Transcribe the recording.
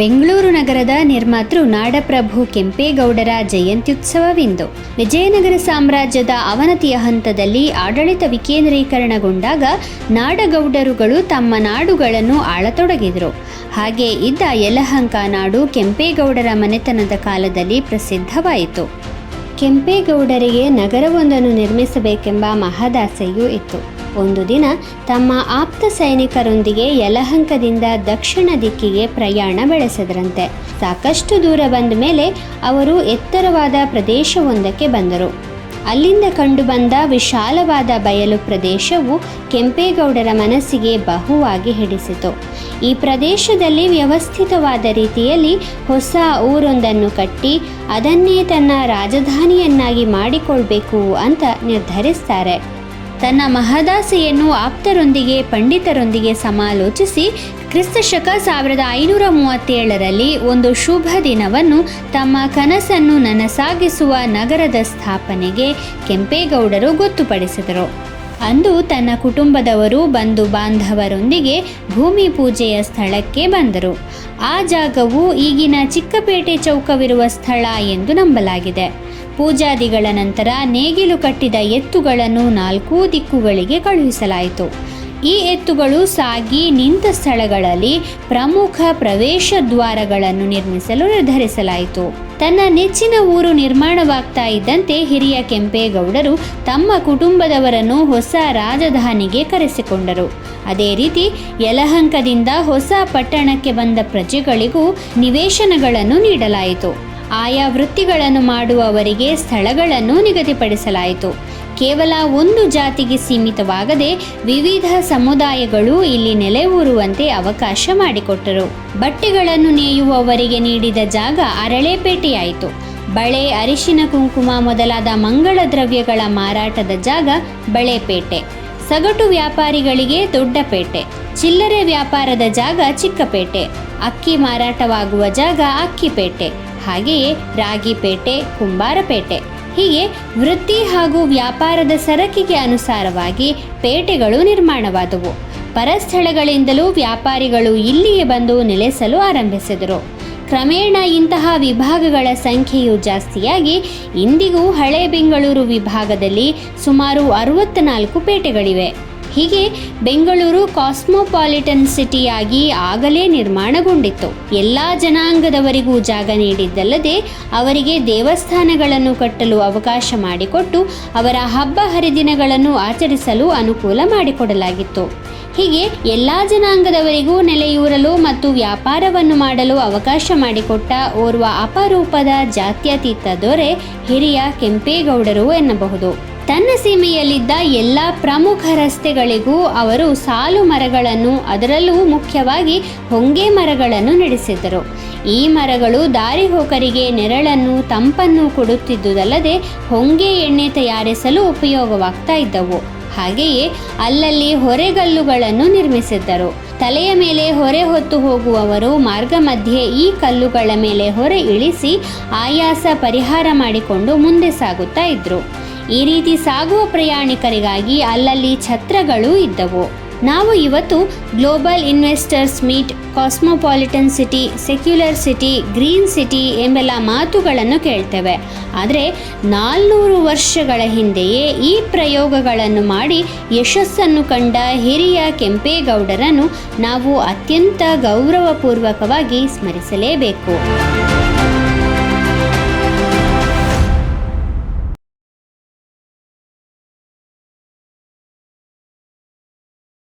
ಬೆಂಗಳೂರು ನಗರದ ನಿರ್ಮಾತೃ ನಾಡಪ್ರಭು ಕೆಂಪೇಗೌಡರ ಜಯಂತ್ಯುತ್ಸವವಿಂದು. ವಿಜಯನಗರ ಸಾಮ್ರಾಜ್ಯದ ಅವನತಿಯ ಹಂತದಲ್ಲಿ ಆಡಳಿತ ವಿಕೇಂದ್ರೀಕರಣಗೊಂಡಾಗ ನಾಡಗೌಡರುಗಳು ತಮ್ಮ ನಾಡುಗಳನ್ನು ಆಳತೊಡಗಿದರು. ಹಾಗೆ ಇದ್ದ ಯಲಹಂಕ ನಾಡು ಕೆಂಪೇಗೌಡರ ಮನೆತನದ ಕಾಲದಲ್ಲಿ ಪ್ರಸಿದ್ಧವಾಯಿತು. ಕೆಂಪೇಗೌಡರಿಗೆ ನಗರವೊಂದನ್ನು ನಿರ್ಮಿಸಬೇಕೆಂಬ ಮಹದಾಸೆಯೂ ಇತ್ತು. ಒಂದು ದಿನ ತಮ್ಮ ಆಪ್ತ ಸೈನಿಕರೊಂದಿಗೆ ಯಲಹಂಕದಿಂದ ದಕ್ಷಿಣ ದಿಕ್ಕಿಗೆ ಪ್ರಯಾಣ ಬೆಳೆಸಿದ್ರಂತೆ. ಸಾಕಷ್ಟು ದೂರ ಬಂದ ಮೇಲೆ ಅವರು ಎತ್ತರವಾದ ಪ್ರದೇಶವೊಂದಕ್ಕೆ ಬಂದರು. ಅಲ್ಲಿಂದ ಕಂಡುಬಂದ ವಿಶಾಲವಾದ ಬಯಲು ಪ್ರದೇಶವು ಕೆಂಪೇಗೌಡರ ಮನಸ್ಸಿಗೆ ಬಹುವಾಗಿ ಹಿಡಿಸಿತು. ಈ ಪ್ರದೇಶದಲ್ಲಿ ವ್ಯವಸ್ಥಿತವಾದ ರೀತಿಯಲ್ಲಿ ಹೊಸ ಊರೊಂದನ್ನು ಕಟ್ಟಿ ಅದನ್ನೇ ತನ್ನ ರಾಜಧಾನಿಯನ್ನಾಗಿ ಮಾಡಿಕೊಳ್ಬೇಕು ಅಂತ ನಿರ್ಧರಿಸ್ತಾರೆ. ತನ್ನ ಮಹದಾಸೆಯನ್ನು ಆಪ್ತರೊಂದಿಗೆ, ಪಂಡಿತರೊಂದಿಗೆ ಸಮಾಲೋಚಿಸಿ ಕ್ರಿಸ್ತ ಶಕ ಸಾವಿರದ ಐನೂರ ಮೂವತ್ತೇಳರಲ್ಲಿ ಒಂದು ಶುಭ ದಿನವನ್ನು ತಮ್ಮ ಕನಸನ್ನು ನನಸಾಗಿಸುವ ನಗರದ ಸ್ಥಾಪನೆಗೆ ಕೆಂಪೇಗೌಡರು ಗೊತ್ತುಪಡಿಸಿದರು. ಅಂದು ತನ್ನ ಕುಟುಂಬದವರು ಬಂಧು ಬಾಂಧವರೊಂದಿಗೆ ಭೂಮಿ ಪೂಜೆಯ ಸ್ಥಳಕ್ಕೆ ಬಂದರು. ಆ ಜಾಗವು ಈಗಿನ ಚಿಕ್ಕಪೇಟೆ ಚೌಕವಿರುವ ಸ್ಥಳ ಎಂದು ನಂಬಲಾಗಿದೆ. ಪೂಜಾದಿಗಳ ನಂತರ ನೇಗಿಲು ಕಟ್ಟಿದ ಎತ್ತುಗಳನ್ನು ನಾಲ್ಕು ದಿಕ್ಕುಗಳಿಗೆ ಕಳುಹಿಸಲಾಯಿತು. ಈ ಎತ್ತುಗಳು ಸಾಗಿ ನಿಂತ ಸ್ಥಳಗಳಲ್ಲಿ ಪ್ರಮುಖ ಪ್ರವೇಶ ದ್ವಾರಗಳನ್ನು ನಿರ್ಮಿಸಲು ನಿರ್ಧರಿಸಲಾಯಿತು. ತನ್ನ ನೆಚ್ಚಿನ ಊರು ನಿರ್ಮಾಣವಾಗ್ತಾ ಇದ್ದಂತೆ ಹಿರಿಯ ಕೆಂಪೇಗೌಡರು ತಮ್ಮ ಕುಟುಂಬದವರನ್ನು ಹೊಸ ರಾಜಧಾನಿಗೆ ಕರೆಸಿಕೊಂಡರು. ಅದೇ ರೀತಿ ಯಲಹಂಕದಿಂದ ಹೊಸ ಪಟ್ಟಣಕ್ಕೆ ಬಂದ ಪ್ರಜೆಗಳಿಗೂ ನಿವೇಶನಗಳನ್ನು ನೀಡಲಾಯಿತು. ಆಯಾ ವೃತ್ತಿಗಳನ್ನು ಮಾಡುವವರಿಗೆ ಸ್ಥಳಗಳನ್ನು ನಿಗದಿಪಡಿಸಲಾಯಿತು. ಕೇವಲ ಒಂದು ಜಾತಿಗೆ ಸೀಮಿತವಾಗದೆ ವಿವಿಧ ಸಮುದಾಯಗಳು ಇಲ್ಲಿ ನೆಲೆಯೂರುವಂತೆ ಅವಕಾಶ ಮಾಡಿಕೊಟ್ಟರು. ಬಟ್ಟೆಗಳನ್ನು ನೇಯುವವರಿಗೆ ನೀಡಿದ ಜಾಗ ಅರಳೆಪೇಟೆಯಾಯಿತು. ಬಳೆ, ಅರಿಶಿನ, ಕುಂಕುಮ ಮೊದಲಾದ ಮಂಗಳ ದ್ರವ್ಯಗಳ ಮಾರಾಟದ ಜಾಗ ಬಳೆಪೇಟೆ. ಸಗಟು ವ್ಯಾಪಾರಿಗಳಿಗೆ ದೊಡ್ಡಪೇಟೆ ಚಿಲ್ಲರೆ ವ್ಯಾಪಾರದ ಜಾಗ ಚಿಕ್ಕಪೇಟೆ ಅಕ್ಕಿ ಮಾರಾಟವಾಗುವ ಜಾಗ ಅಕ್ಕಿಪೇಟೆ ಹಾಗೆಯೇ ರಾಗಿಪೇಟೆ ಕುಂಬಾರಪೇಟೆ ಹೀಗೆ ವೃತ್ತಿ ಹಾಗೂ ವ್ಯಾಪಾರದ ಸರಕಿಗೆ ಅನುಸಾರವಾಗಿ ಪೇಟೆಗಳು ನಿರ್ಮಾಣವಾದವು. ಪರಸ್ಥಳಗಳಿಂದಲೂ ವ್ಯಾಪಾರಿಗಳು ಇಲ್ಲಿಯೇ ಬಂದು ನೆಲೆಸಲು ಆರಂಭಿಸಿದರು. ಕ್ರಮೇಣ ಇಂತಹ ವಿಭಾಗಗಳ ಸಂಖ್ಯೆಯು ಜಾಸ್ತಿಯಾಗಿ ಇಂದಿಗೂ ಹಳೆ ಬೆಂಗಳೂರು ವಿಭಾಗದಲ್ಲಿ ಸುಮಾರು ಅರವತ್ತ್ನಾಲ್ಕು ಪೇಟೆಗಳಿವೆ. ಹೀಗೆ ಬೆಂಗಳೂರು ಕಾಸ್ಮೋಪಾಲಿಟನ್ ಸಿಟಿಯಾಗಿ ಆಗಲೇ ನಿರ್ಮಾಣಗೊಂಡಿತ್ತು. ಎಲ್ಲ ಜನಾಂಗದವರಿಗೂ ಜಾಗ ನೀಡಿದ್ದಲ್ಲದೆ ಅವರಿಗೆ ದೇವಸ್ಥಾನಗಳನ್ನು ಕಟ್ಟಲು ಅವಕಾಶ ಮಾಡಿಕೊಟ್ಟು ಅವರ ಹಬ್ಬ ಹರಿದಿನಗಳನ್ನು ಆಚರಿಸಲು ಅನುಕೂಲ ಮಾಡಿಕೊಡಲಾಗಿತ್ತು. ಹೀಗೆ ಎಲ್ಲ ಜನಾಂಗದವರಿಗೂ ನೆಲೆಯೂರಲು ಮತ್ತು ವ್ಯಾಪಾರವನ್ನು ಮಾಡಲು ಅವಕಾಶ ಮಾಡಿಕೊಟ್ಟ ಓರ್ವ ಅಪರೂಪದ ಜಾತ್ಯತೀತ ದೊರೆ ಹಿರಿಯ ಕೆಂಪೇಗೌಡರು ಎನ್ನಬಹುದು. ತನ್ನ ಸೀಮೆಯಲ್ಲಿದ್ದ ಎಲ್ಲ ಪ್ರಮುಖ ರಸ್ತೆಗಳಿಗೂ ಅವರು ಸಾಲು ಮರಗಳನ್ನು, ಅದರಲ್ಲೂ ಮುಖ್ಯವಾಗಿ ಹೊಂಗೆ ಮರಗಳನ್ನು ನಡೆಸಿದ್ದರು. ಈ ಮರಗಳು ದಾರಿಹೋಕರಿಗೆ ನೆರಳನ್ನು, ತಂಪನ್ನು ಕೊಡುತ್ತಿದ್ದುದಲ್ಲದೆ ಹೊಂಗೆ ಎಣ್ಣೆ ತಯಾರಿಸಲು ಉಪಯೋಗವಾಗ್ತಾ ಇದ್ದವು. ಹಾಗೆಯೇ ಅಲ್ಲಲ್ಲಿ ಹೊರೆಗಲ್ಲುಗಳನ್ನು ನಿರ್ಮಿಸಿದ್ದರು. ತಲೆಯ ಮೇಲೆ ಹೊರೆ ಹೊತ್ತು ಹೋಗುವವರು ಮಾರ್ಗ ಮಧ್ಯೆ ಈ ಕಲ್ಲುಗಳ ಮೇಲೆ ಹೊರೆ ಇಳಿಸಿ ಆಯಾಸ ಪರಿಹಾರ ಮಾಡಿಕೊಂಡು ಮುಂದೆ ಸಾಗುತ್ತಾ ಇದ್ರು. ಈ ರೀತಿ ಸಾಗುವ ಪ್ರಯಾಣಿಕರಿಗಾಗಿ ಅಲ್ಲಲ್ಲಿ ಛತ್ರಗಳು ಇದ್ದವು. ನಾವು ಇವತ್ತು global investors meet cosmopolitan city secular city green city ಎಂಬೆಲ್ಲ ಮಾತುಗಳನ್ನು ಕೇಳ್ತೇವೆ. ಆದರೆ ನಾಲ್ನೂರು ವರ್ಷಗಳ ಹಿಂದೆಯೇ ಈ ಪ್ರಯೋಗಗಳನ್ನು ಮಾಡಿ ಯಶಸ್ಸನ್ನು ಕಂಡ ಹಿರಿಯ ಕೆಂಪೇಗೌಡರನ್ನು ನಾವು ಅತ್ಯಂತ ಗೌರವಪೂರ್ವಕವಾಗಿ ಸ್ಮರಿಸಲೇಬೇಕು.